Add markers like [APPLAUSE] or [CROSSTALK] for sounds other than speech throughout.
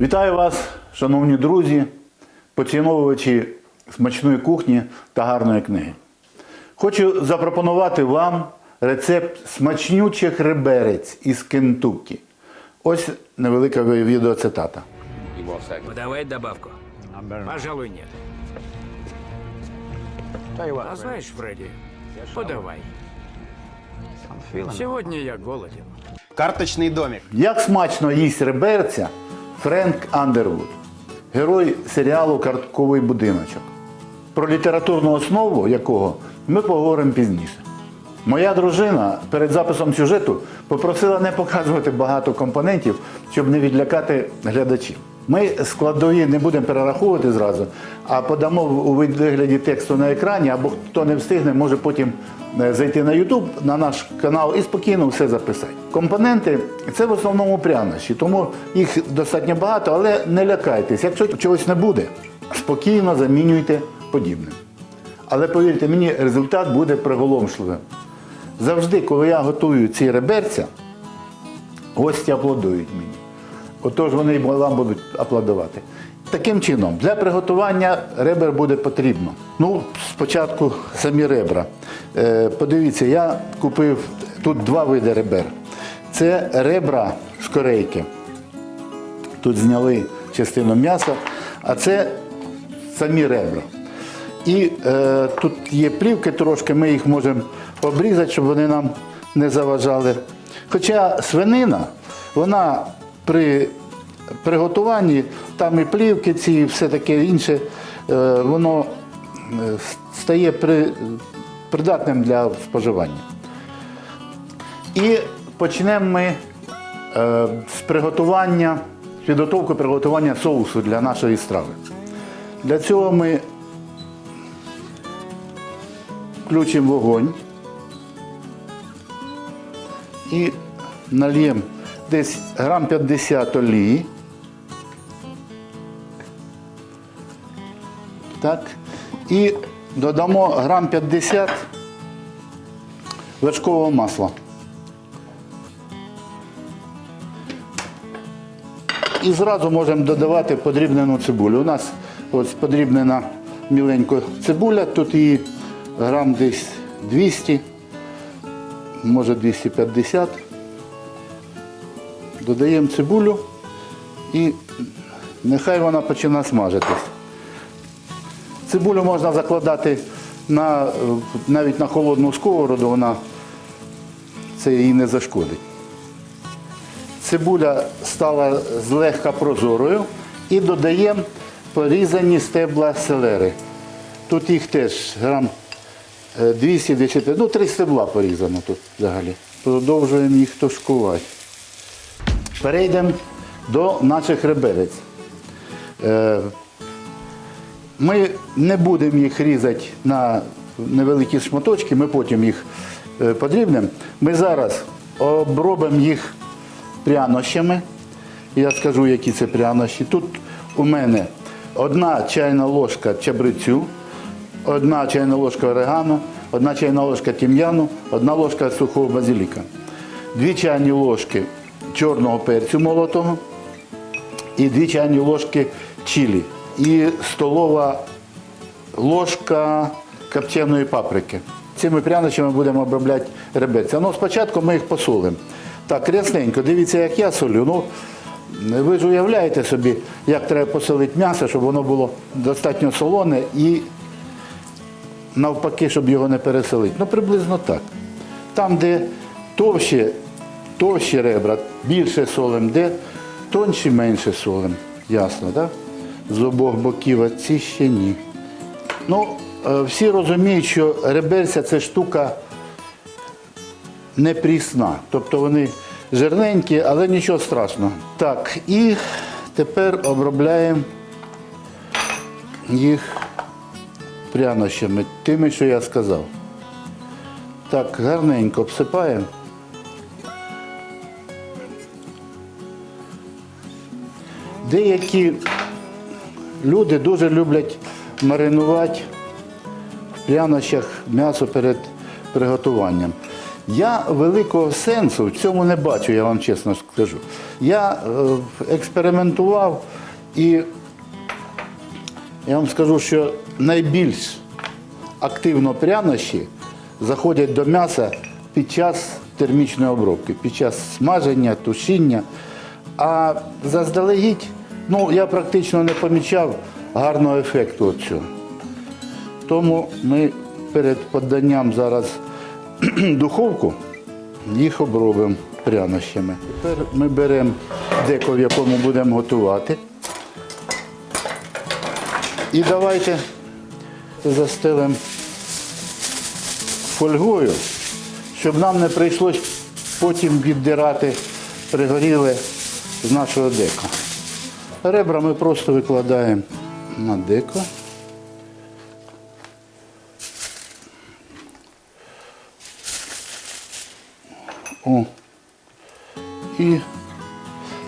Вітаю вас, шановні друзі, поціновувачі смачної кухні та гарної книги. Хочу запропонувати вам рецепт смачнючих реберець із Кентуккі. Ось невелика відеоцитата. Подавай добавку. Пожалуй, нет. А знаешь, Фредди, подавай. Сегодня я голоден. Карточный домик. Як смачно їсть реберця Френк Андервуд, герой серіалу Картковий будиночок, про літературну основу якого ми поговоримо пізніше. Моя дружина перед записом сюжету попросила не показувати багато компонентів, щоб не відлякати глядачів. Ми складові не будемо перераховувати зразу, а подамо у вигляді тексту на екрані, або хто не встигне, може потім е, зайти на YouTube, на наш канал і спокійно все записати. Компоненти це в основному прянощі, тому їх достатньо багато, але не лякайтесь. Якщо чогось не буде, спокійно замінюйте подібним. Але повірте мені, результат буде приголомшливим. Завжди, коли я готую ці реберця, гості аплодують мені. Отож вони вам будуть аплодувати. Таким чином, для приготування ребер буде потрібно. Ну, спочатку самі ребра. Е, подивіться, я купив тут два види ребер. Це ребра з корейки. Тут зняли частину м'яса, а це самі ребра. І е, тут є плівки трошки, ми їх можемо обрізати, щоб вони нам не заважали. Хоча свинина, вона при приготуванні, там і плівки ці, і все таке інше, е, воно е, стає при, придатним для споживання. І почнемо ми е, з приготування, з підготовки приготування соусу для нашої страви. Для цього ми включимо вогонь і нальємо десь грам 50 олії. Так. І додамо грам 50 вершкового масла. І зразу можемо додавати подрібнену цибулю. У нас ось подрібнена міленько цибуля, тут її грам десь 200, може 250. Додаємо цибулю і нехай вона починає смажитись. Цибулю можна закладати на, е, навіть на холодну сковороду, вона це їй не зашкодить. Цибуля стала злегка прозорою і додаємо порізані стебла селери. Тут їх теж грам е, 210, ну три стебла порізано тут взагалі. Продовжуємо їх тушкувати. Перейдемо до наших реберець. Е, Ми не будемо їх різати на невеликі шматочки, ми потім їх е, подрібнемо. Ми зараз обробимо їх прянощами. Я скажу, які це прянощі. Тут у мене одна чайна ложка чабрицю, одна чайна ложка орегано, одна чайна ложка тім'яну, одна ложка сухого базиліка, дві чайні ложки чорного перцю молотого і дві чайні ложки чилі. І столова ложка копченої паприки. Цими прянощами будемо обробляти реберця. Ну, спочатку ми їх посолимо. Так, рясненько, дивіться, як я солю. Ну, ви ж уявляєте собі, як треба посолити м'ясо, щоб воно було достатньо солоне і навпаки, щоб його не переселити. Ну, приблизно так. Там, де товщі, товщі ребра, більше солим, де тонші, менше солим. Ясно, так? З обох боків, а ці ще ні. Ну, е, всі розуміють, що реберця це штука не прісна. Тобто вони жирненькі, але нічого страшного. Так, і тепер обробляємо їх прянощами, тими, що я сказав. Так, гарненько обсипаємо. Деякі люди дуже люблять маринувати в прянощах м'ясо перед приготуванням. Я великого сенсу в цьому не бачу, я вам чесно скажу. Я е, експериментував і я вам скажу, що найбільш активно прянощі заходять до м'яса під час термічної обробки, під час смаження, тушіння. А заздалегідь, ну, я практично не помічав гарного ефекту цього. Тому ми перед поданням зараз [CLEARS THROAT] духовку їх обробимо прянощами. Тепер ми беремо деко, в якому будемо готувати. І давайте застелимо фольгою, щоб нам не прийшлось потім віддирати пригоріле з нашого дека. Ребра ми просто викладаємо на деко. О. І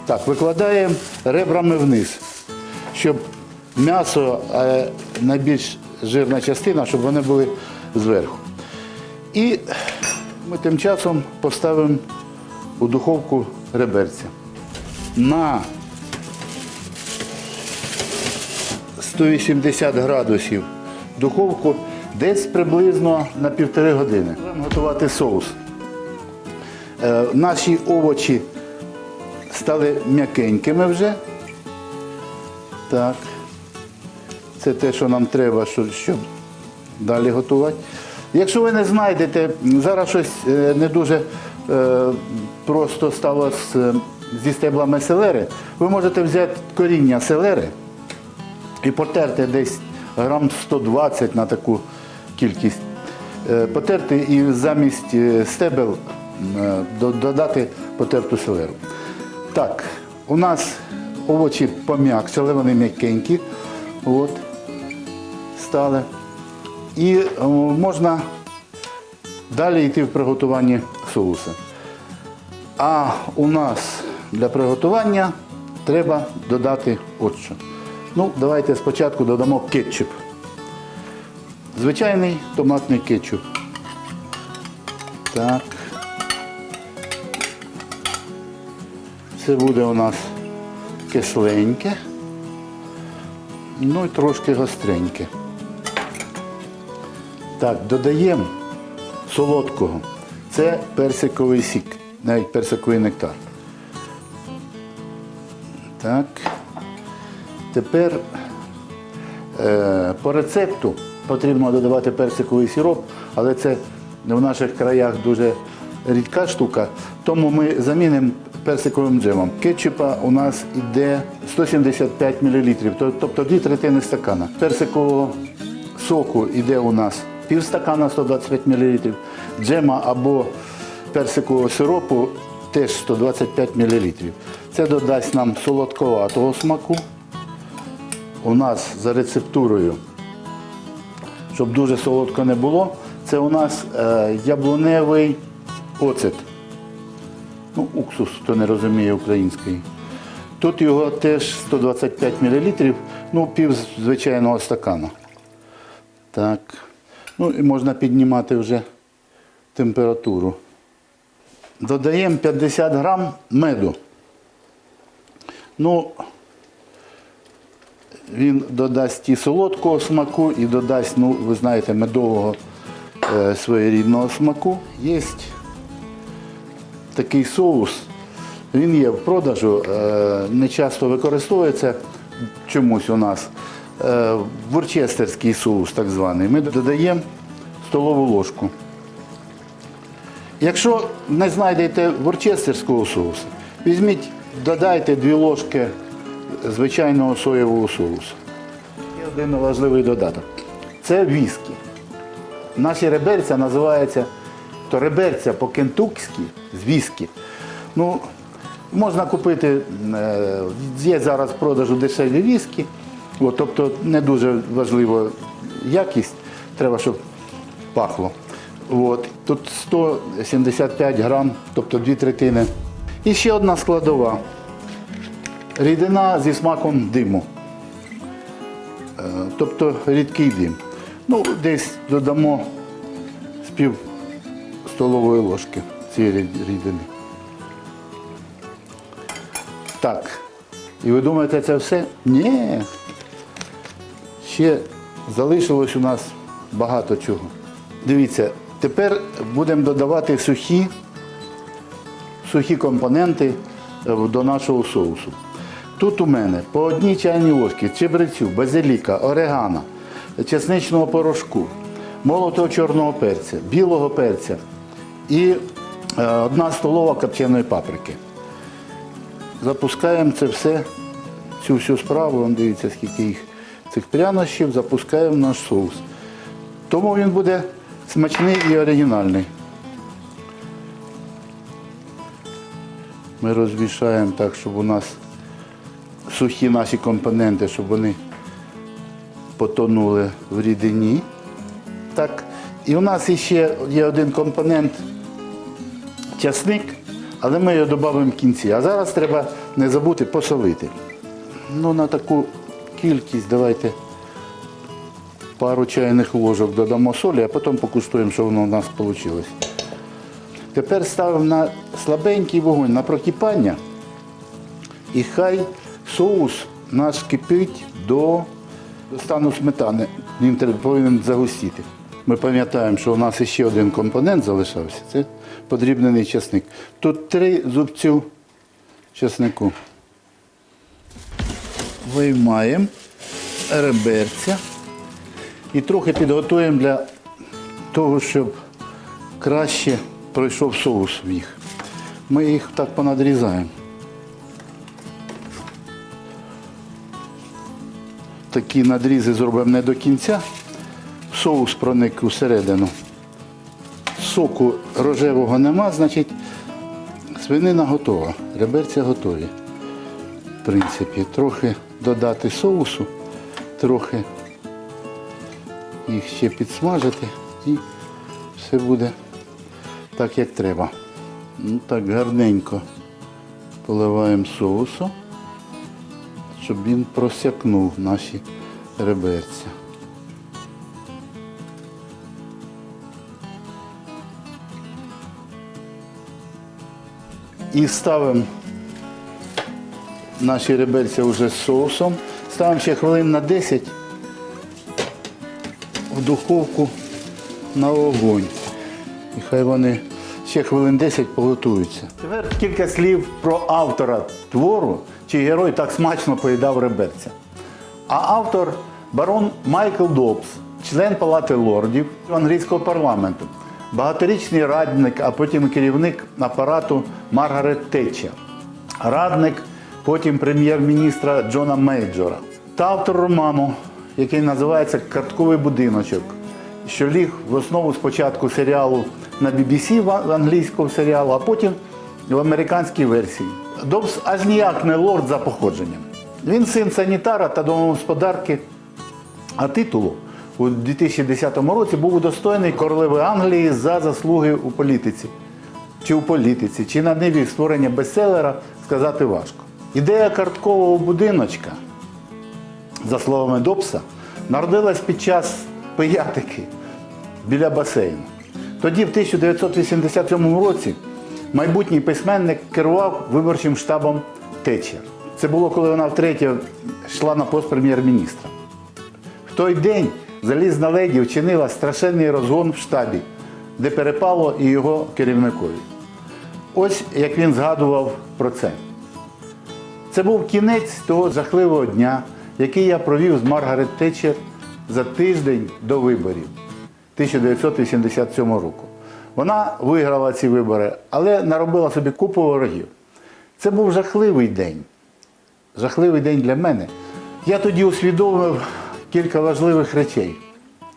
так, викладаємо ребрами вниз, щоб м'ясо, е, найбільш жирна частина, щоб вони були зверху. І ми тим часом поставимо у духовку реберця. На 180 градусів духовку десь приблизно на півтори години. Будемо готувати соус. Е, наші овочі стали м'якенькими вже. Так. Це те, що нам треба, щоб далі готувати. Якщо ви не знайдете, зараз щось е, не дуже е, просто стало зі стеблами селери, ви можете взяти коріння селери і потерти десь грам 120 на таку кількість. Е, Потерти і замість е, стебел е, додати потерту селеру. Так, у нас овочі пом'якшили, вони м'якенькі. От, стали. І можна далі йти в приготуванні соуса. А у нас для приготування треба додати от що. Ну, давайте спочатку додамо кетчуп. Звичайний томатний кетчуп. Так. Це буде у нас кисленьке, ну і трошки гостреньке. Так, додаємо солодкого. Це персиковий сік, навіть персиковий нектар. Так. Тепер е, по рецепту потрібно додавати персиковий сироп, але це в наших краях дуже рідка штука, тому ми замінимо персиковим джемом. Кетчупа у нас йде 175 мл, тобто дві третини стакана. Персикового соку йде у нас пів стакана 125 мл, джема або персикового сиропу теж 125 мл. Це додасть нам солодковатого смаку. У нас за рецептурою, щоб дуже солодко не було, це у нас е, яблуневий оцет. Ну, уксус, хто не розуміє український. Тут його теж 125 мл, ну, пів звичайного стакана. Так. Ну і можна піднімати вже температуру. Додаємо 50 грам меду. Ну, він додасть і солодкого смаку, і додасть, ну, ви знаєте, медового е, своєрідного смаку. Є такий соус. Він є в продажу, е, не часто використовується чомусь у нас. Е, Ворчестерський соус, так званий. Ми додаємо столову ложку. Якщо не знайдете ворчестерського соусу, візьміть, додайте дві ложки звичайного соєвого соусу. Є один важливий додаток. Це віскі. Наші реберця називаються то реберця по-кентукськи з віскі. Ну, можна купити, е, є зараз в продажу дешеві віскі, от, тобто не дуже важлива якість, треба, щоб пахло. От. Тут 175 грам, тобто дві третини. І ще одна складова. Рідина зі смаком диму. Е, Тобто рідкий дим. Ну, десь додамо з пів столової ложки цієї рідини. Так. І ви думаєте, це все? Ні. Ще залишилось у нас багато чого. Дивіться, тепер будемо додавати сухі, сухі компоненти е, до нашого соусу. Тут у мене по одній чайній ложці чебрецю, базиліка, орегана, чесничного порошку, молотого чорного перця, білого перця і е, одна столова копченої паприки. Запускаємо це все, цю всю справу, Вон дивіться, скільки їх цих прянощів, запускаємо в наш соус. Тому він буде смачний і оригінальний. Ми розмішаємо так, щоб у нас сухі наші компоненти, щоб вони потонули в рідині. Так. І у нас ще є один компонент часник, але ми його додамо в кінці. А зараз треба не забути посолити. Ну, на таку кількість давайте пару чайних ложок додамо солі, а потім покуштуємо, що воно у нас вийшло. Тепер ставимо на слабенький вогонь на прокипання. І хай соус наш кипить до стану сметани. Він повинен загустіти. Ми пам'ятаємо, що у нас ще один компонент залишався. Це подрібнений часник. Тут три зубцю часнику. Виймаємо реберця і трохи підготуємо для того, щоб краще пройшов соус в їх. Ми їх так понадрізаємо. Такі надрізи зробимо не до кінця. Соус проник усередину. Соку рожевого нема, значить свинина готова. Реберця готові. В принципі, трохи додати соусу, трохи їх ще підсмажити і все буде так, як треба. Ну, так гарненько поливаємо соусу, щоб він просякнув наші реберця. І ставимо наші реберця вже з соусом. Ставимо ще хвилин на 10 в духовку на огонь. І хай вони ще хвилин 10 поготуються. Тепер кілька слів про автора твору, чий герой так смачно поїдав реберця. А автор барон Майкл Добс, член Палати лордів англійського парламенту, багаторічний радник, а потім керівник апарату Маргарет Тетчер, радник потім прем'єр-міністра Джона Мейджора та автор роману, який називається Картковий будиночок, що ліг в основу спочатку серіалу на BBC англійського серіалу, а потім в американській версії. Добс аж ніяк не лорд за походженням. Він син санітара та домогосподарки, а титулу у 2010 році був удостоєний королеви Англії за заслуги у політиці. Чи у політиці, чи на ниві створення бестселера сказати важко. Ідея карткового будиночка за словами Добса, народилась під час пиятики біля басейну. Тоді, в 1987 році, майбутній письменник керував виборчим штабом Тетчер. Це було, коли вона втретє йшла на пост прем'єр-міністра. В той день залізна леді вчинила страшенний розгон в штабі, де перепало і його керівникові. Ось як він згадував про це. Це був кінець того жахливого дня, який я провів з Маргарет Тетчер за тиждень до виборів 1987 року. Вона виграла ці вибори, але наробила собі купу ворогів. Це був жахливий день. Жахливий день для мене. Я тоді усвідомив кілька важливих речей.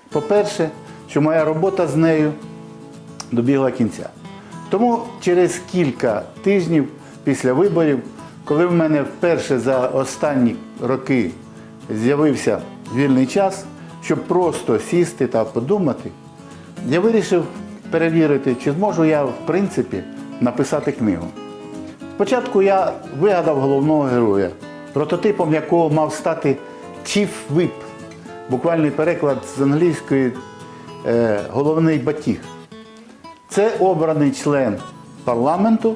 По-перше, що моя робота з нею добігла кінця. Тому через кілька тижнів після виборів, коли в мене вперше за останні роки з'явився вільний час, щоб просто сісти та подумати, я вирішив перевірити, чи зможу я в принципі написати книгу. Спочатку я вигадав головного героя, прототипом якого мав стати Chief Whip, буквальний переклад з англійської е, головний батіг. Це обраний член парламенту,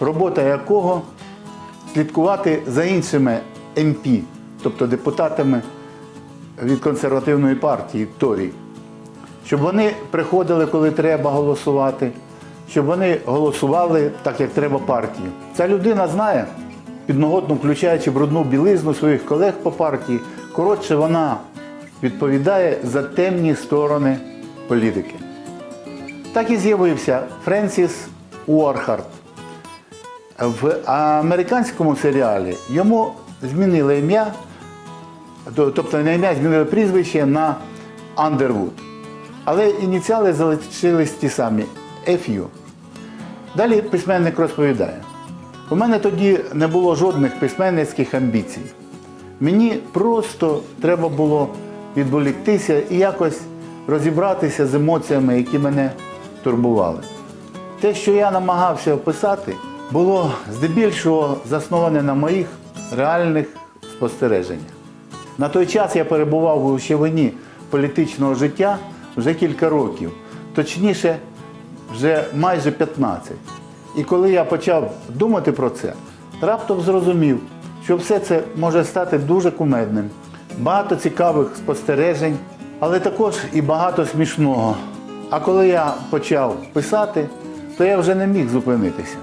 робота якого слідкувати за іншими МП, тобто депутатами від консервативної партії Торій, щоб вони приходили, коли треба голосувати, щоб вони голосували так, як треба партії. Ця людина знає, підноготно включаючи брудну білизну своїх колег по партії. Коротше, вона відповідає за темні сторони політики. Так і з'явився Френсіс Уорхарт. В американському серіалі йому змінили ім'я, тобто не ім'я, змінили прізвище на Андервуд. Але ініціали залишились ті самі FU. Далі письменник розповідає: у мене тоді не було жодних письменницьких амбіцій. Мені просто треба було відволіктися і якось розібратися з емоціями, які мене турбували. Те, що я намагався описати, було здебільшого засноване на моїх реальних спостереженнях. На той час я перебував у щевині політичного життя вже кілька років, точніше, вже майже 15. І коли я почав думати про це, раптом зрозумів, що все це може стати дуже кумедним. Багато цікавих спостережень, але також і багато смішного. А коли я почав писати, то я вже не міг зупинитися.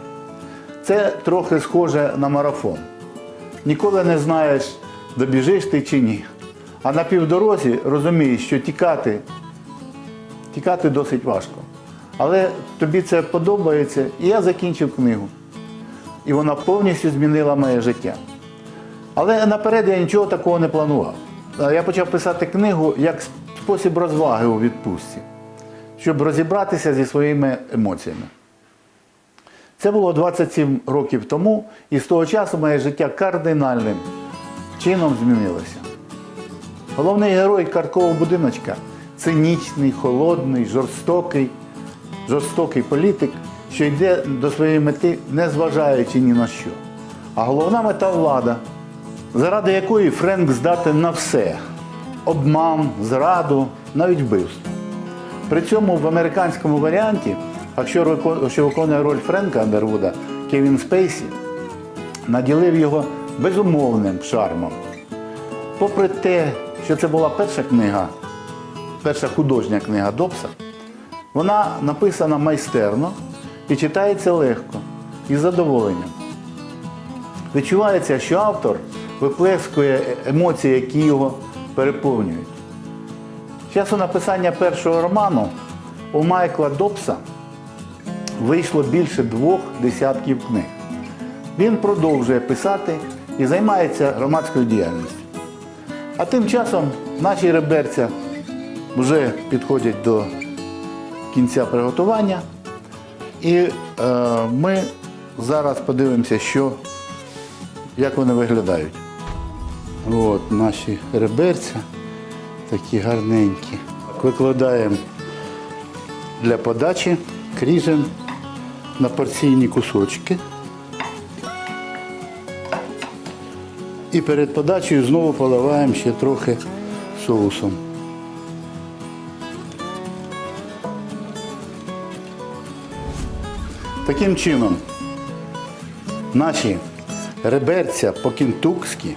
Це трохи схоже на марафон. Ніколи не знаєш, добіжиш ти чи ні. А на півдорозі розумієш, що тікати, тікати досить важко. Але тобі це подобається, і я закінчив книгу. І вона повністю змінила моє життя. Але наперед я нічого такого не планував. Я почав писати книгу як спосіб розваги у відпустці, щоб розібратися зі своїми емоціями. Це було 27 років тому, і з того часу моє життя кардинальним чином змінилося. Головний герой карткового будиночка цинічний, холодний, жорстокий, жорстокий політик, що йде до своєї мети, не зважаючи ні на що. А головна мета влада, заради якої Френк здатен на все: обман, зраду, навіть вбивство. При цьому в американському варіанті, якщо що виконує роль Френка Андервуда, Кевін Спейсі наділив його безумовним шармом. Попри те, що це була перша книга, перша художня книга Добса, вона написана майстерно і читається легко і задоволенням. Відчувається, що автор виплескує емоції, які його переповнюють. З часу написання першого роману у Майкла Добса вийшло більше двох десятків книг. Він продовжує писати і займається громадською діяльністю. А тим часом наші реберця вже підходять до кінця приготування. І е, ми зараз подивимося, що, як вони виглядають. От наші реберця такі гарненькі. Викладаємо для подачі, кріжемо на порційні кусочки. І перед подачею знову поливаємо ще трохи соусом. Таким чином, наші реберця по-кінтукськи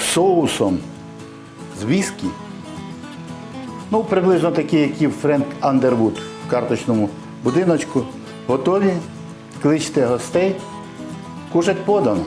з соусом з віскі, ну, приблизно такі, які Френк Андервуд в карточному будиночку, готові. Кличте гостей, кушать подано.